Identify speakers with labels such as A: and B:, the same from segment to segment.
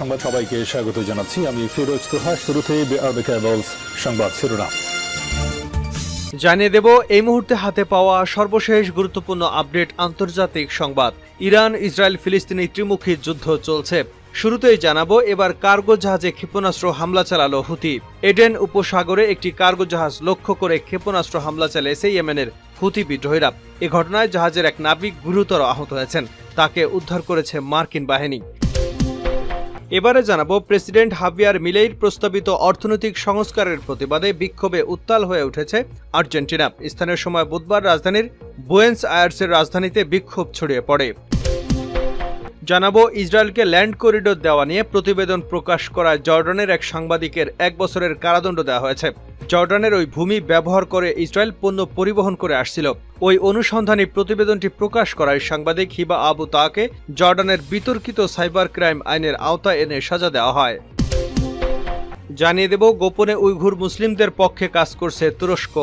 A: সংবাদ সবাইকে স্বাগত জানাচ্ছি। আমি ফিরোজ তোহা শুরুতে সংবাদ শিরোনাম।
B: জানিয়ে দেব, এই মুহূর্তে হাতে পাওয়া সর্বশেষ গুরুত্বপূর্ণ আপডেট আন্তর্জাতিক সংবাদ। ইরান, ইসরায়েল, ফিলিস্তিনি ত্রিমুখী যুদ্ধ চলছে। শুরুতেই জানাব, এবার কার্গো জাহাজে ক্ষেপণাস্ত্র হামলা চালালো হুতি। এডেন উপসাগরে একটি কার্গো জাহাজ লক্ষ্য করে ক্ষেপণাস্ত্র হামলা চালিয়েছে ইয়েমেনের হুতি বিদ্রোহীরা। এ ঘটনায় জাহাজের এক নাবিক গুরুতর আহত হয়েছেন। তাকে উদ্ধার করেছে মার্কিন বাহিনী। এবারে জানাব, প্রেসিডেন্ট হাভিয়ার মিলেইর প্রস্তাবিত অর্থনৈতিক সংস্কারের প্রতিবাদে বিক্ষোভে উত্তাল হয়ে উঠেছে আর্জেন্টিনা। স্থানীয় সময় বুধবার রাজধানীর বুয়েন্স আয়ার্সের রাজধানীতে বিক্ষোভ ছড়িয়ে পড়ে। জানাব, ইসরায়েলকে ল্যান্ড করিডোর দেওয়া নিয়ে প্রতিবেদন প্রকাশ করায় জর্ডানের এক সাংবাদিকের এক বছরের কারাদণ্ড দেওয়া হয়েছে। জর্ডানের ওই ভূমি ব্যবহার করে ইসরায়েল পণ্য পরিবহন করে আসছিল। ওই অনুসন্ধানী প্রতিবেদনটি প্রকাশ করায় সাংবাদিক হিবা আবু তাকে জর্ডানের বিতর্কিত সাইবার ক্রাইম আইনের আওতায় এনে সাজা দেওয়া হয়। জানিয়ে দেব, গোপনে উইঘুর মুসলিমদের পক্ষে কাজ করছে তুরস্ক।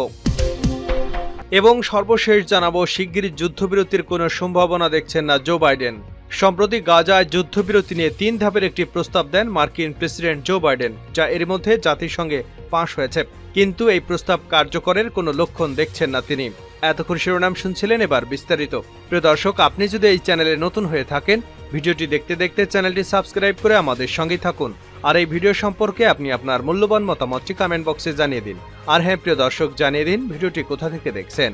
B: এবং সর্বশেষ জানাব, শিগগিরই যুদ্ধবিরতির কোনো সম্ভাবনা দেখছেন না জো বাইডেন। সম্প্রতি গাজায় যুদ্ধবিরতি নিয়ে তিন ধাপের একটি প্রস্তাব দেন মার্কিন প্রেসিডেন্ট জো বাইডেন, যা এর মধ্যে জাতিসংঘে পাশ হয়েছে। কিন্তু এই প্রস্তাব কার্যকরের কোনো লক্ষণ দেখছেন না তিনি। এতক্ষণ শিরোনাম শুনছিলেন এবার বিস্তারিত। প্রিয় দর্শক, আপনি যদি এই চ্যানেলে নতুন হয়ে থাকেন, ভিডিওটি দেখতে দেখতে চ্যানেলটি সাবস্ক্রাইব করে আমাদের সঙ্গেই থাকুন। আর এই ভিডিও সম্পর্কে আপনি আপনার মূল্যবান মতামতটি কমেন্ট বক্সে জানিয়ে দিন। আর হ্যাঁ প্রিয় দর্শক, জানিয়ে দিন ভিডিওটি কোথা থেকে দেখছেন।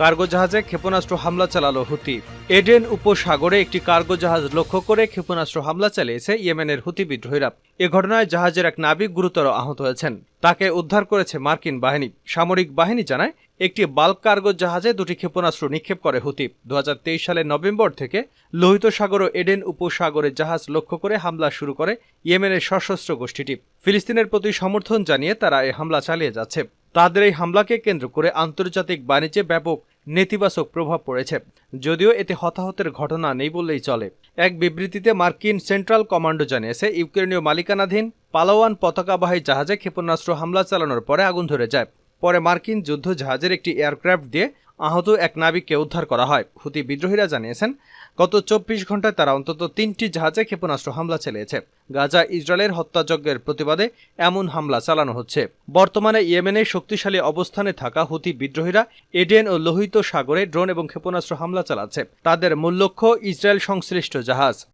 B: কার্গো জাহাজে ক্ষেপণাস্ত্র হামলা চালালো হুতি। এডেন উপসাগরে একটি কার্গো জাহাজ লক্ষ্য করে ক্ষেপণাস্ত্র হামলা চালিয়েছে ইয়েমেনের হুতি বিদ্রোহীরা। এ ঘটনায় জাহাজের এক নাবিক গুরুতর আহত হয়েছেন। তাকে উদ্ধার করেছে মার্কিন বাহিনী। সামরিক বাহিনী জানায়, একটি বাল্ক কার্গো জাহাজে দুটি ক্ষেপণাস্ত্র নিক্ষেপ করে হুতি। দু হাজার তেইশ সালের নভেম্বর থেকে লোহিত সাগর ও এডেন উপসাগরে জাহাজ লক্ষ্য করে হামলা শুরু করে ইয়েমেনের সশস্ত্র গোষ্ঠীটি। ফিলিস্তিনের প্রতি সমর্থন জানিয়ে তারা এই হামলা চালিয়ে যাচ্ছে। তাদের এই হামলাকে কেন্দ্র করে আন্তর্জাতিক বাণিজ্যে ব্যাপক নেতিবাচক প্রভাব পড়েছে। যদিও এতে হতাহতের ঘটনা নেই বললেই চলে। এক বিবৃতিতে মার্কিন সেন্ট্রাল কমান্ডো জানিয়েছে, ইউক্রেনীয় মালিকানাধীন পালাওয়ান পতাকাবাহী জাহাজে ক্ষেপণাস্ত্র হামলা চালানোর পরে আগুন ধরে যায়। পরে মার্কিন যুদ্ধ জাহাজের একটি এয়ারক্রাফট দিয়ে আহত এক নাবিককে উদ্ধার করা হয়। হুতি বিদ্রোহীরা জানিয়েছেন, গত চব্বিশ ঘন্টায় তারা অন্তত তিনটি জাহাজে ক্ষেপণাস্ত্র হামলা চালিয়েছে। গাজা ইসরায়েলের হত্যাযজ্ঞের প্রতিবাদে এমন হামলা চালানো হচ্ছে। বর্তমানে ইয়েমেনে শক্তিশালী অবস্থানে থাকা হুতি বিদ্রোহীরা এডেন ও লোহিত সাগরে ড্রোন এবং ক্ষেপণাস্ত্র হামলা চালাচ্ছে। তাদের মূল লক্ষ্য ইসরায়েল সংশ্লিষ্ট জাহাজ।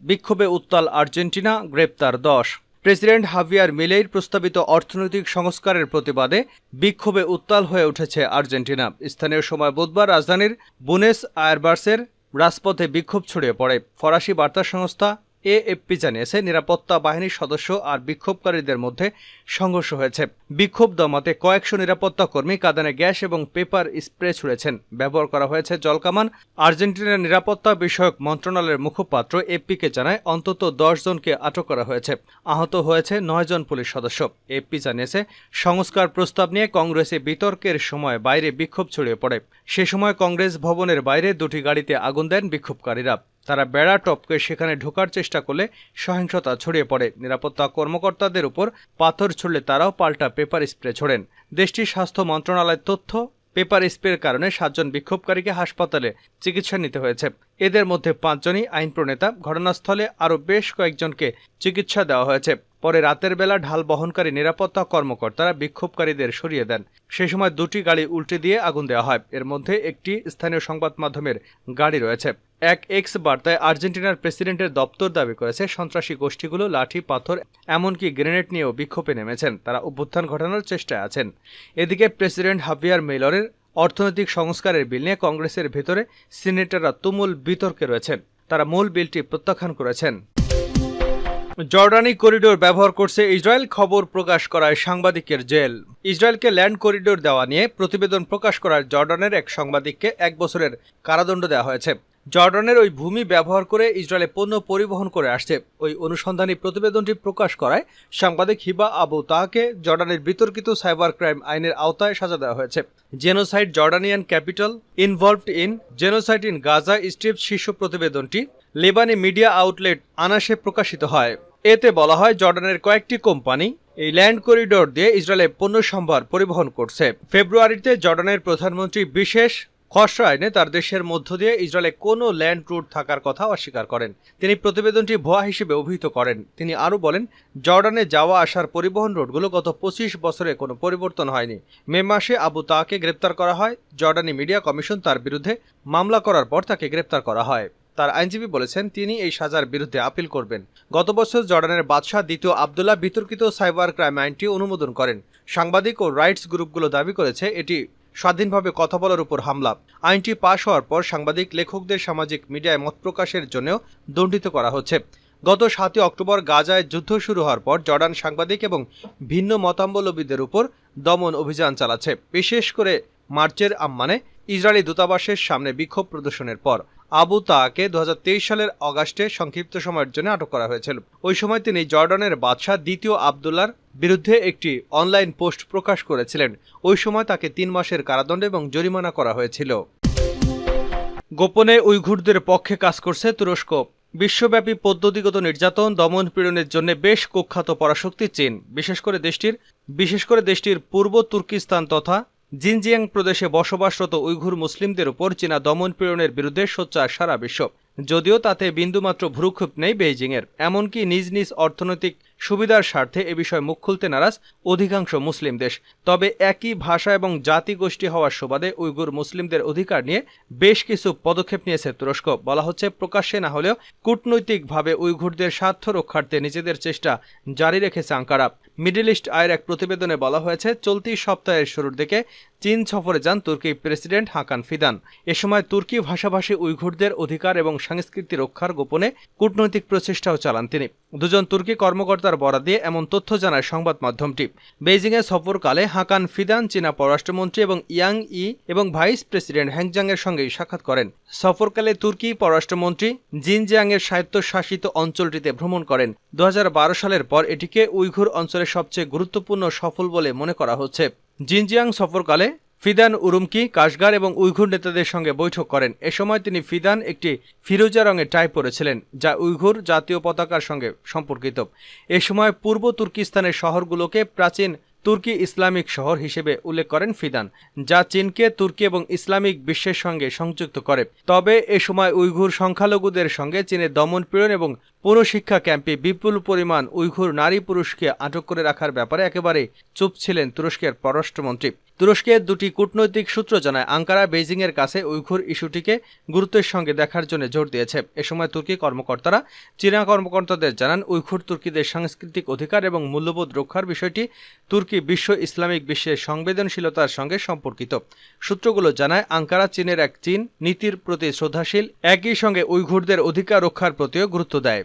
B: বিক্ষোভে উত্তাল আর্জেন্টিনা, গ্রেপ্তার দশ। প্রেসিডেন্ট হাভিয়ার মিলেইর প্রস্তাবিত অর্থনৈতিক সংস্কারের প্রতিবাদে বিক্ষোভে উত্তাল হয়ে উঠেছে আর্জেন্টিনা। স্থানীয় সময় বুধবার রাজধানীর বুনেস আয়ারবার্সের রাজপথে বিক্ষোভ ছড়িয়ে পড়ে। ফরাসি বার্তা সংস্থা এএফপি জানিয়েছে, নিরাপত্তা বাহিনীর সদস্য আর বিক্ষোভকারীদের মধ্যে সংঘর্ষ হয়েছে। বিক্ষোভ দমাতে কয়েকশো নিরাপত্তা কর্মী কাঁদানে গ্যাস এবং পেপার স্প্রে ছুড়েছেন। ব্যবহার করা হয়েছে জলকামান। আর্জেন্টিনার নিরাপত্তা বিষয়ক মন্ত্রণালয়ের মুখপাত্র এপিকে জানায়, অন্তত দশ জনকে আটক করা হয়েছে। আহত হয়েছে নয় জন পুলিশ সদস্য। এপি জানিয়েছে, সংস্কার প্রস্তাব নিয়ে কংগ্রেসে বিতর্কের সময় বাইরে বিক্ষোভ ছড়িয়ে পড়ে। সে সময় কংগ্রেস ভবনের বাইরে দুটি গাড়িতে আগুন দেন বিক্ষোভকারীরা। তারা বেড়া টপকে সেখানে ঢোকার চেষ্টা করলে সহিংসতা ছড়িয়ে পড়ে। নিরাপত্তা কর্মকর্তাদের উপর পাথর ছুড়লে তারাও পাল্টা পেপার স্প্রে ছোড়েন। দেশটির স্বাস্থ্য মন্ত্রণালয়ের তথ্য, পেপার স্প্রের কারণে সাতজন বিক্ষোভকারীকে হাসপাতালে চিকিৎসা নিতে হয়েছে। এদের মধ্যে পাঁচজনই আইন প্রণেতা। ঘটনাস্থলে আরও বেশ কয়েকজনকে চিকিৎসা দেওয়া হয়েছে। পরে রাতের বেলা ঢাল বহনকারী নিরাপত্তা কর্মকর্তারা বিক্ষোভকারীদের সরিয়ে দেন। সে সময় দুটি গাড়ি উল্টে দিয়ে আগুন দেওয়া হয়। এর মধ্যে একটি স্থানীয় সংবাদ মাধ্যমের গাড়ি রয়েছে। এক এক্স বার্তায় আর্জেন্টিনার প্রেসিডেন্টের দপ্তর দাবি করেছে, সন্ত্রাসী গোষ্ঠীগুলো লাঠি, পাথর, এমনকি গ্রেনেড নিয়েও বিক্ষোভে নেমেছেন। তারা অভ্যুত্থান ঘটানোর চেষ্টায় আছেন। এদিকে প্রেসিডেন্ট হাভিয়ার মেলরের অর্থনৈতিক সংস্কারের বিল নিয়ে কংগ্রেসের ভেতরে সিনেটররা তুমুল বিতর্কে রয়েছেন। তারা মূল বিলটি প্রত্যাখ্যান করেছেন। জর্ডানি করিডোর ব্যবহার করছে ইসরায়েল, খবর প্রকাশ করায় সাংবাদিকের জেল। ইসরায়েলকে ল্যান্ড করিডোর দেওয়া নিয়ে প্রতিবেদন প্রকাশ করার জর্ডানের এক সাংবাদিককে এক বছরের কারাদণ্ড দেওয়া হয়েছে। জর্ডানের ওই ভূমি ব্যবহার করে ইসরায়েলে পণ্য পরিবহন করে আসছে। ওই অনুসন্ধানী প্রতিবেদনটি প্রকাশ করায় সাংবাদিক হিবা আবু তাহাকে জর্ডানের বিতর্কিত সাইবার ক্রাইম আইনের আওতায় সাজা দেওয়া হয়েছে। Genocide Jordanian capital involved in genocide in Gaza strip শীর্ষ প্রতিবেদনটি লেবানি মিডিয়া আউটলেট আনাসে প্রকাশিত হয়। এতে বলা হয়, জর্ডানের কয়েকটি কোম্পানি এই ল্যান্ড করিডোর দিয়ে ইসরায়েলে পণ্য সম্ভার পরিবহন করছে। ফেব্রুয়ারিতে জর্ডানের প্রধানমন্ত্রী বিশেষ খসড়া আইনে তার দেশের মধ্য দিয়ে ইসরায়েলে কোনো ল্যান্ড রুট থাকার কথা অস্বীকার করেন। তিনি প্রতিবেদনটি ভুয়া হিসেবে অভিহিত করেন। তিনি আরও বলেন, জর্ডানে যাওয়া আসার পরিবহন রুটগুলো গত পঁচিশ বছরে কোনো পরিবর্তন হয়নি। মে মাসে আবু তাকে গ্রেপ্তার করা হয়। জর্ডানি মিডিয়া কমিশন তার বিরুদ্ধে মামলা করার পর তাকে গ্রেপ্তার করা হয়। তার আইনজীবী বলেছেন, তিনি এই সাজার বিরুদ্ধে আপিল করবেন। গত বছর জর্ডানের বাদশাহ দ্বিতীয় আবদুল্লাহ বিতর্কিত সাইবার ক্রাইম আইনটি অনুমোদন করেন। সাংবাদিক ও রাইটস গ্রুপগুলো দাবি করেছে, এটি স্বাধীনভাবে কথা বলার উপর হামলা। আইনটি পাশ হওয়ার পর সাংবাদিক, লেখকদের সামাজিক মিডিয়ায় মত প্রকাশের জন্যও দণ্ডিত করা হচ্ছে। গত সাতই অক্টোবর গাজায় যুদ্ধ শুরু হওয়ার পর জর্ডান সাংবাদিক এবং ভিন্ন মতাবলম্বীদের উপর দমন অভিযান চালাচ্ছে। বিশেষ করে মার্চের আম্মানে ইসরায়েলি দূতাবাসের সামনে বিক্ষোভ প্রদর্শনের পর। আবু তাকে দু হাজার তেইশ সালের অগাস্টে সংক্ষিপ্ত সময়ের জন্য আটক করা হয়েছিল। ওই সময় তিনি জর্ডানের বাদশাহ দ্বিতীয় আবদুল্লার বিরুদ্ধে একটি অনলাইন পোস্ট প্রকাশ করেছিলেন। ওই সময় তাকে তিন মাসের কারাদণ্ড এবং জরিমানা করা হয়েছিল। গোপনে উইঘুরদের পক্ষে কাজ করছে তুরস্ক। বিশ্বব্যাপী পদ্ধতিগত নির্যাতন, দমন পীড়নের জন্য বেশ কুখ্যাত পরাশক্তি চীন। বিশেষ করে দেশটির বিশেষ করে দেশটির পূর্ব তুর্কিস্তান তথা জিনজিয়াং প্রদেশে বসবাসরত উইঘুর মুসলিমদের উপর চীনা দমন পীড়নের বিরুদ্ধে সোচ্চার সারা বিশ্ব। যদিও তাতে বিন্দুমাত্র ভ্রুক্ষেপ নেই বেইজিংয়ের, এমনকি নিজ নিজ অর্থনৈতিক সুবিধার স্বার্থে এ বিষয়ে মুখ খুলতে নারাজ অধিকাংশ মুসলিম দেশ। তবে একই ভাষা এবং জাতিগোষ্ঠী হওয়ার সুবাদে উইগুর মুসলিমদের অধিকার নিয়ে বেশ কিছু পদক্ষেপ নিয়েছে তুরস্ক। বলা হচ্ছে, প্রকাশ্যে না হলেও কূটনৈতিকভাবে উইঘুরদের স্বার্থ রক্ষার্থে নিজেদের চেষ্টা জারি রেখেছে আঙ্কারা। মিডল ইস্ট আয়ের এক প্রতিবেদনে বলা হয়েছে, চলতি সপ্তাহের শুরুর দিকে চীন সফরে যান তুর্কি প্রেসিডেন্ট হাকান ফিদান। এ সময় তুর্কি ভাষাভাষী উইঘুরদের অধিকার এবং সংস্কৃতি রক্ষার গোপনে কূটনৈতিক প্রচেষ্টাও চালান তিনি। দুজন তুর্কি কর্মকর্তার বরাদ দিয়ে এমন তথ্য জানায় সংবাদ মাধ্যমটি। বেইজিংয়ে সফরকালে হাকান ফিদান চীনা পররাষ্ট্রমন্ত্রী এবং ইয়াং ই এবং ভাইস প্রেসিডেন্ট হ্যাংজাংয়ের সঙ্গে সাক্ষাৎ করেন। সফরকালে তুর্কি পররাষ্ট্রমন্ত্রী জিনজিয়াংয়ের স্বায়ত্তশাসিত অঞ্চলটিতে ভ্রমণ করেন। দুহাজার বারো সালের পর এটিকে উইঘুর অঞ্চলের সবচেয়ে গুরুত্বপূর্ণ সফল বলে মনে করা হচ্ছে। জিনজিয়াং সফরকালে ফিদান উরুমকি, কাশগার এবং উইঘুর নেতাদের সঙ্গে বৈঠক করেন। এ সময় তিনি ফিদান একটি ফিরোজা রঙের টাই পরেছিলেন, যা উইঘুর জাতীয় পতাকার সঙ্গে সম্পর্কিত। এ সময় পূর্ব তুর্কিস্তানের শহরগুলোকে প্রাচীন তুর্কি ইসলামিক শহর হিসেবে উল্লেখ করেন ফিদান, যা চীনকে তুর্কি এবং ইসলামিক বিশ্বের সঙ্গে সংযুক্ত করে। তবে এ সময় উইঘুর সংখ্যালঘুদের সঙ্গে চীনের দমন পীড়ন এবং পুনঃশিক্ষা ক্যাম্পে বিপুল পরিমাণ উইঘুর নারী পুরুষকে আটক করে রাখার ব্যাপারে একেবারে চুপ ছিলেন তুরস্কের পররাষ্ট্রমন্ত্রী। তুরস্কের দুটি কূটনৈতিক সূত্র জানায়, আঙ্কারা বেইজিংয়ের কাছে উইঘুর ইস্যুটিকে গুরুত্বের সঙ্গে দেখার জন্য জোর দিয়েছে। এ সময় তুর্কি কর্মকর্তারা, চীনা কর্মকর্তাদের জানান, উইঘুর তুর্কিদের সাংস্কৃতিক অধিকার এবং মূল্যবোধ রক্ষার বিষয়টি তুর্কি বিশ্ব ইসলামিক বিশ্বের সংবেদনশীলতার সঙ্গে সম্পর্কিত। সূত্রগুলো জানায়, আঙ্কারা চীনের এক চীন নীতির প্রতি শ্রদ্ধাশীল, একই সঙ্গে উইঘুরদের অধিকার রক্ষার প্রতিও গুরুত্ব দেয়।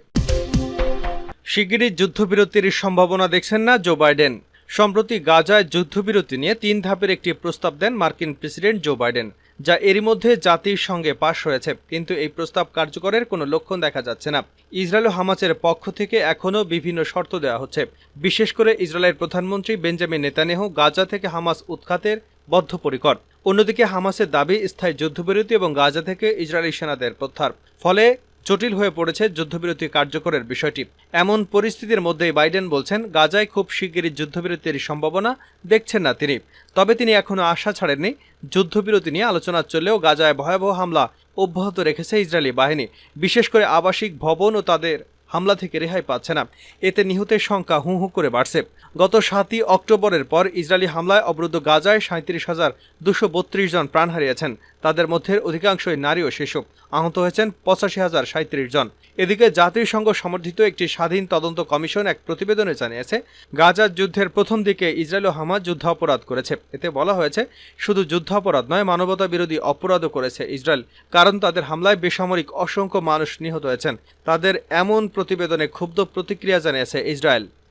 B: শিগগিরই যুদ্ধবিরতির সম্ভাবনা দেখছেন না জো বাইডেন। সম্প্রতি গাজায় যুদ্ধবিরতি নিয়ে তিন ধাপের একটি প্রস্তাব দেন মার্কিন প্রেসিডেন্ট জো বাইডেন, যা এরই মধ্যে জাতির সঙ্গে পাশ হয়েছে, কিন্তু এই প্রস্তাব কার্যকরের কোনো লক্ষণ দেখা যাচ্ছে না। ইসরায়েল হামাসের পক্ষ থেকে এখনও বিভিন্ন শর্ত দেওয়া হচ্ছে। বিশেষ করে ইসরায়েলের প্রধানমন্ত্রী বেঞ্জামিন নেতানিয়াহু গাজা থেকে হামাস উৎখাতের বদ্ধপরিকর। অন্যদিকে হামাসের দাবি স্থায়ী যুদ্ধবিরতি এবং গাজা থেকে ইসরায়েলি সেনাদের প্রত্যাহার। ফলে জটিল হয়ে পড়েছে যুদ্ধবিরতি কার্যকরের বিষয়টি। এমন পরিস্থিতির মধ্যেই বাইডেন বলছেন, গাজায় খুব শিগগিরই যুদ্ধবিরতির সম্ভাবনা দেখছেন না তিনি। তবে তিনি এখনও আশা ছাড়েননি, যুদ্ধবিরতি নিয়ে আলোচনা চললেও গাজায় ভয়াবহ হামলা অব্যাহত রেখেছে ইসরায়েলি বাহিনী। বিশেষ করে আবাসিক ভবন ও তাদের হামলা থেকে রেহাই পাচ্ছে না। এতে নিহতের সংখ্যা হু হু করে বাড়ছে। গত সাতই অক্টোবরের পর ইসরায়েলি হামলায় অবরুদ্ধ গাজায় সাঁত্রিশ হাজার দুশো বত্রিশ জন প্রাণ হারিয়েছেন। তাদের মধ্যে অধিকাংশই নারী ও শিশু। আহত হয়েছেন পঁচাশি হাজার সাঁত্রিশ জন। এদিকে জাতিসংঘ সমর্থিত একটি স্বাধীন তদন্ত কমিশন এক প্রতিবেদনে জানিয়েছে গাজার যুদ্ধের প্রথম দিকে ইসরায়েল ও হামাজ যুদ্ধাপরাধ করেছে। এতে বলা হয়েছে, শুধু যুদ্ধাপরাধ নয় মানবতা বিরোধী অপরাধও করেছে ইসরায়েল। কারণ তাদের হামলায় বেসামরিক অসংখ্য মানুষ নিহত হয়েছেন। তাদের এমন প্রতিবেদনে ক্ষুব্ধ প্রতিক্রিয়া জানিয়েছে ইসরায়েল।